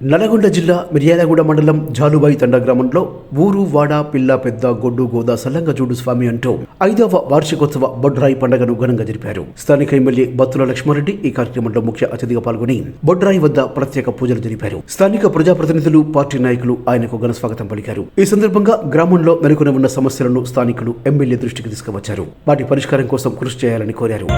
నల్గొండ జిల్లా మిర్యాలగూడ మండలం జాలుబాయి తండ గ్రామంలో ఊరు వాడ పిల్ల పెద్ద గొడ్డు గోదా సల్లంగజూడు స్వామి అంటూ ఐదవ వార్షికోత్సవ బొడ్రాయి పండుగను ఘనంగా జరిపారు. స్థానిక ఎమ్మెల్యే బత్తుల లక్ష్మారెడ్డి ఈ కార్యక్రమంలో ముఖ్య అతిథిగా పాల్గొని బొడ్రాయి వద్ద ప్రత్యేక పూజలు జరిపారు. స్థానిక ప్రజాప్రతినిధులు పార్టీ నాయకులు ఆయనకు ఘన స్వాగతం పలికారు. ఈ సందర్భంగా గ్రామంలో నెలకొని ఉన్న సమస్యలను స్థానికులు ఎమ్మెల్యే దృష్టికి తీసుకువచ్చారు. వాటి పరిష్కారం కోసం కృషి చేయాలని కోరారు.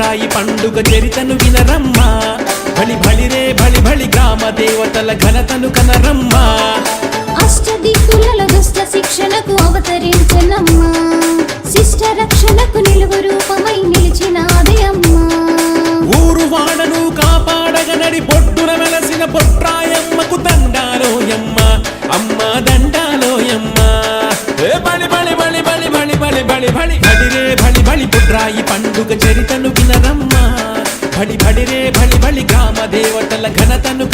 బొడ్రాయి పండుగ చరితను వినరమ్మా. బలి బలిరే బలి బలి గ్రామ దేవతల ఘనతను కనరమ్మా. అష్టదిక్కులలో దుష్ట శిక్షణకు అవతరించనమ్మా. శిష్ట రక్షణకు నిలువ రూపమై నిలిచినాదే అమ్మా. ఊరు వాడను కాపాడగనడి పొట్టున వెలసిన పొట్రాయమ్మకు దండాలోయమ్మ. అమ్మ దండాలోయమ్మ. ఏ బలి బలి బలి బలి బలి బలి బలి బలి బలిరే బలి బలి పొట్రాయి పండుగ వినరమ్మా భడి భడి రే భడి భడి గ్రామ దేవతల ఘనతను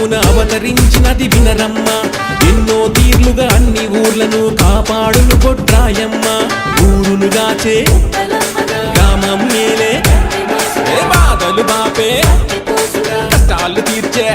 రూపమున అవతరించినది వినరమ్మ. ఎన్నో తీర్లుగా అన్ని ఊర్లను కాపాడును కొట్రాయమ్మ. ఊరును గాచే గ్రామం మేలే బాధలు బాపే. కష్టాలు తీర్చే.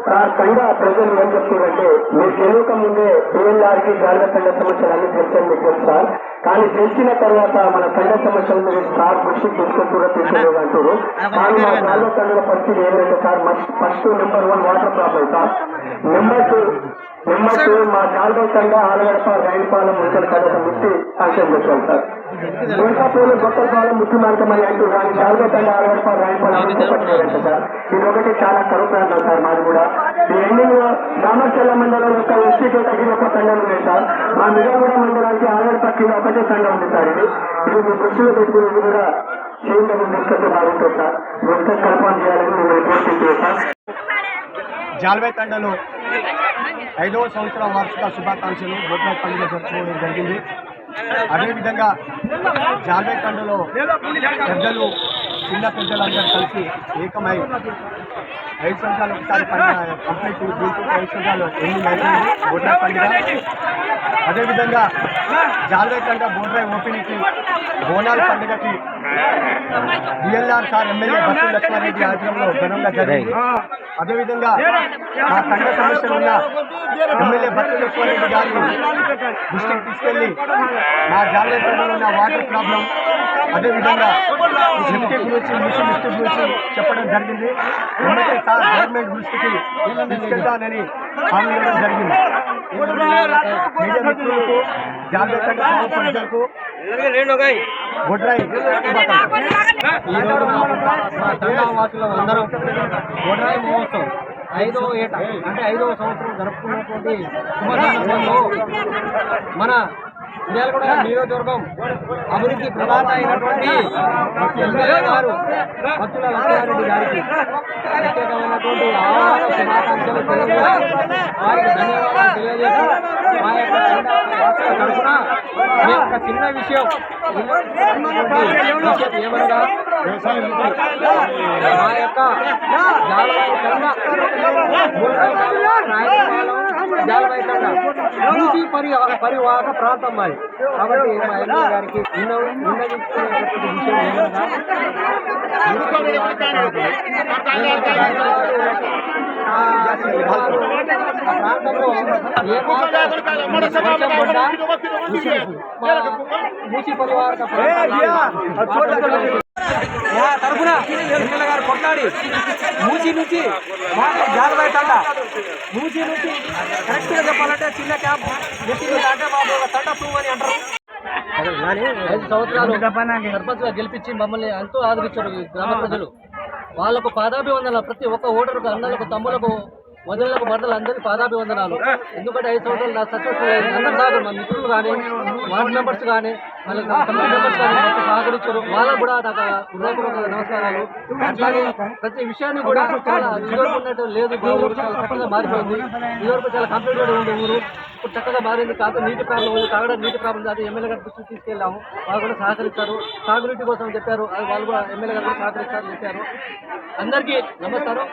సార్ కంగా ప్రజలు ఏం చెప్తుందంటే మీరు తెలియక ముందే పిఎల్ఆర్కి జాగ్రత్తగా కండ సమస్యలు అన్ని మీకు తెలుసు? సార్ కానీ తెలిసిన తర్వాత మన కండ సమస్యల మీద సార్ దృష్టి కూడా తీసుకోలేదు అంటారు కానీ మా గాలిన కండల పరిస్థితి ఏమైతే sir first number one water problem sir. Number two number two మా గాలిన కండ ఆలగడప రైలుపాలెం ముక్కల కండ ముట్టి సాక్ష్యం పెట్టాలి సార్ మునకాపూర్లు గొప్ప పాలెం ముట్టి మార్గమని అంటూ కానీ గాలిన కండ ఆలగడప రైలుపాలెం సార్. ఇది ఒకటి చాలా కరువు ప్రాంతం సార్ మాది కూడా. ఈ ఎండింగ్ రామచల్ల మండలం యొక్క ఎస్టీతో తగిన ఒక సంఘం ఉంది సార్. మా మిర్యాగూడ మండలానికి ఆరేడు పక్కన ఒకటే సంఘం ఉంది సార్ ఇది. ఇది మీ దృష్టిలో పెట్టుకుని ఇది కూడా చేయాలని తీసుకొస్తే బాగుంటుంది సార్. మొత్తం కన్ఫర్మ్ చేయాలని మిమ్మల్ని కోరుకుంటున్నాను సార్. జాల్వేతండలో ఐదవ సంవత్సరం వార్షిక శుభాకాంక్షలు బొడ్రాయి పండుగ జరుపుకోవడం జరిగింది. అదేవిధంగా జాల్వేతండలో పెద్దలు చిన్న పెద్దలందరూ కలిసి ఏకమై ఐదు సంవత్సరాలు ఒకసారి పండుగ కంప్లీట్ దీంతో ఐదు సంవత్సరాలు ఎన్ని అయిపోయింది పండుగ. అదేవిధంగా జాల్వే తండ బోడ్రాయి ఓపెన్కి బోనాల పండుగకి బిఎల్ఆర్ సార్ ఎమ్మెల్యే బస్సు లక్ష్మారెడ్డి ఆధ్వర్యంలో ఘనంగా జరిగింది. అదేవిధంగా మా తండ సమస్యలు ఉన్న ఎమ్మెల్యే బస్సు లక్ష్మారెడ్డి గారిని దృష్టికి తీసుకెళ్ళి మా జాగ్రత్తలో ఉన్న వాటర్ ప్రాబ్లం అదేవిధంగా లిఫ్ట్ గురించి మిషన్ లిఫ్ట్ గురించి చెప్పడం జరిగింది. గవర్నమెంట్ దృష్టికి తీసుకెళ్తానని హామీ ఇవ్వడం జరిగింది. మీడియా మిత్రులకు జాగ్రత్త ప్రజలకు బొడ్రాయి ఈరోజు మా తండా వాసులు అందరం గొడ్రాయి మహోత్సవం. ఐదవ ఏట అంటే ఐదవ సంవత్సరం జరుపుకున్నటువంటి శుభ సందర్భంలో మన మిర్యాలగూడ నియోజకవర్గం అభివృద్ధి ప్రదాత అయినటువంటి గారు భక్తుల లక్ష్మారెడ్డి గారికి ప్రత్యేకమైనటువంటి ఆహ్వాన శుభాకాంక్షలు తెలియజేస్తూ వారికి ధన్యవాదాలు తెలియజేస్తూ మా యొక్క తరఫున మీ యొక్క చిన్న విషయం విషయం ఏమనగా మా యొక్క జాలవాయి తండ పరి పరివాహక ప్రాంతం మాది కాబట్టి మా ఎమ్మెల్యే గారికి విషయం తరఫున ఎమ్మెల్యే గారు కొట్లాడి. మూసి నుంచి మాకు తండ మూసి నుంచి కరెక్ట్గా చెప్పాలంటే చిన్న క్యాంప్. ఐదు సంవత్సరాలు సర్పంచ్గా గెలిపించి మమ్మల్ని ఎంతో ఆదరించారు గ్రామ ప్రజలు. వాళ్ళకు పాదాభివందనాలు. ప్రతి ఒక్క ఓటరుకు అన్నలకు తమ్ములకు మొదలకు మరదలు అందరికీ పాదాభివందనాలు. ఎందుకంటే ఐదు సంవత్సరాలు నా సక్సెస్ఫుల్ అయింది అందరు సాగరు మన మిత్రులు కానీ వార్డు మెంబర్స్ కానీ మళ్ళీ కమిటీ మెంబర్స్ కానీ సహకరించారు. వాళ్ళకు కూడా నాకు హృదయపూర్వక నమస్కారాలు. అట్లాగే ప్రతి విషయాన్ని కూడా చాలా ఇదివరకు ఉన్నట్టు లేదు. ఊరు చాలా చక్కగా మారిపోయింది. ఇదివరకు చాలా కంప్లీట్గా ఉండే ఊరు. ఇప్పుడు చక్కగా మారింది. కాదు నీటి ప్రాబ్లం ఉంది. తాగడానికి నీటి ప్రాబ్లం అది ఎమ్మెల్యే గారి దృష్టికి తీసుకెళ్ళాము. వాళ్ళు కూడా సహకరించారు. సాగునీటి కోసం చెప్పారు. వాళ్ళు కూడా ఎమ్మెల్యే గారు కూడా సహకరిస్తారని చెప్పారు. అందరికీ నమస్కారం.